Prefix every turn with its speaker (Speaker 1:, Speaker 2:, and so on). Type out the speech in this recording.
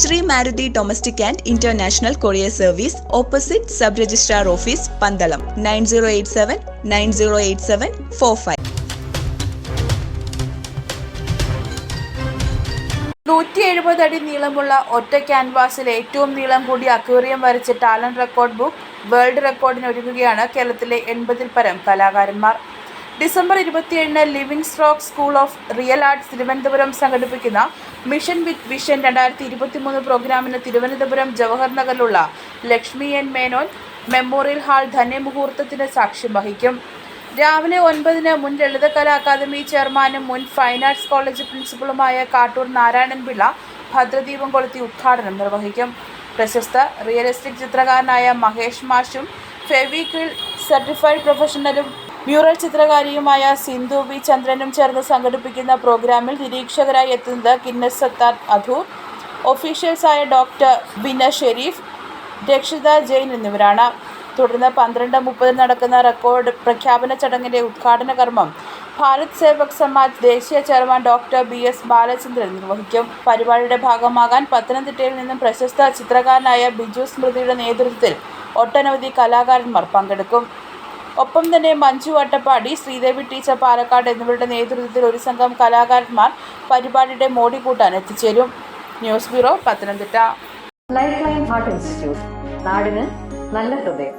Speaker 1: Shri Maruti domestic and international courier service opposite sub registrar office Pandalam nine zero eight seven nine zero eight seven four five.
Speaker 2: നൂറ്റി എഴുപത് അടി നീളമുള്ള ഒറ്റ ക്യാൻവാസിൽ ഏറ്റവും നീളം കൂടിയ അക്വേറിയം വരച്ച ടാലന്റ് റെക്കോർഡ് ബുക്ക് വേൾഡ് റെക്കോർഡിന് ഒരുങ്ങുകയാണ് കേരളത്തിലെ എൺപതിൽ പരം കലാകാരന്മാർ. ഡിസംബർ ഇരുപത്തിയേഴിന് living stroke school of real arts Thiruvananthapuram സംഘടിപ്പിക്കുന്ന മിഷൻ വിത്ത് വിഷൻ രണ്ടായിരത്തി ഇരുപത്തിമൂന്ന് പ്രോഗ്രാമിന് Thiruvananthapuram Jawahar നഗറിലുള്ള Lakshmi N Menon memorial hall ധന്യമുഹൂർത്തത്തിന് സാക്ഷ്യം വഹിക്കും. രാവിലെ ഒൻപതിന് മുൻ ലളിതകലാ അക്കാദമി ചെയർമാനും മുൻ ഫൈൻ ആർട്സ് കോളേജ് പ്രിൻസിപ്പളുമായ കാട്ടൂർ നാരായണൻ പിള്ള ഭദ്രദീപം കൊളുത്തി ഉദ്ഘാടനം നിർവഹിക്കും. പ്രശസ്ത റിയൽ എസ്റ്റേറ്റ് ചിത്രകാരനായ മഹേഷ് മാഷും ഫെവിക്വിൽ സർട്ടിഫൈഡ് പ്രൊഫഷണലും മ്യൂറൽ ചിത്രകാരിയുമായ സിന്ധു വി ചന്ദ്രനും ചേർന്ന് സംഘടിപ്പിക്കുന്ന പ്രോഗ്രാമിൽ നിരീക്ഷകരായി എത്തുന്നത് കിന്നസ് സത്താർ അധൂർ ഒഫീഷ്യൽസായ ഡോക്ടർ ബിന ഷെരീഫ് രക്ഷിത ജെയിൻ എന്നിവരാണ്. തുടർന്ന് പന്ത്രണ്ട് മുപ്പതിന് നടക്കുന്ന റെക്കോർഡ് പ്രഖ്യാപന ചടങ്ങിന്റെ ഉദ്ഘാടന കർമ്മം ഭാരത് സേവക് സമാജ് ദേശീയ chairman doctor B S Balachandran നിർവഹിക്കും. പരിപാടിയുടെ ഭാഗമാകാൻ പത്തനംതിട്ടയിൽ നിന്നും പ്രശസ്ത ചിത്രകാരനായ ബിജു സ്മൃതിയുടെ നേതൃത്വത്തിൽ ഒട്ടനവധി കലാകാരന്മാർ പങ്കെടുക്കും. ഒപ്പം തന്നെ മഞ്ജു അട്ടപ്പാടി ശ്രീദേവി ടീച്ചർ പാലക്കാട് എന്നിവരുടെ നേതൃത്വത്തിൽ ഒരു സംഘം കലാകാരന്മാർ പരിപാടിയുടെ മോടി കൂട്ടാൻ എത്തിച്ചേരും. News bureau Pathanamthitta.
Speaker 3: Lifeline heart institute നാടിന് നല്ല ഹൃദയം.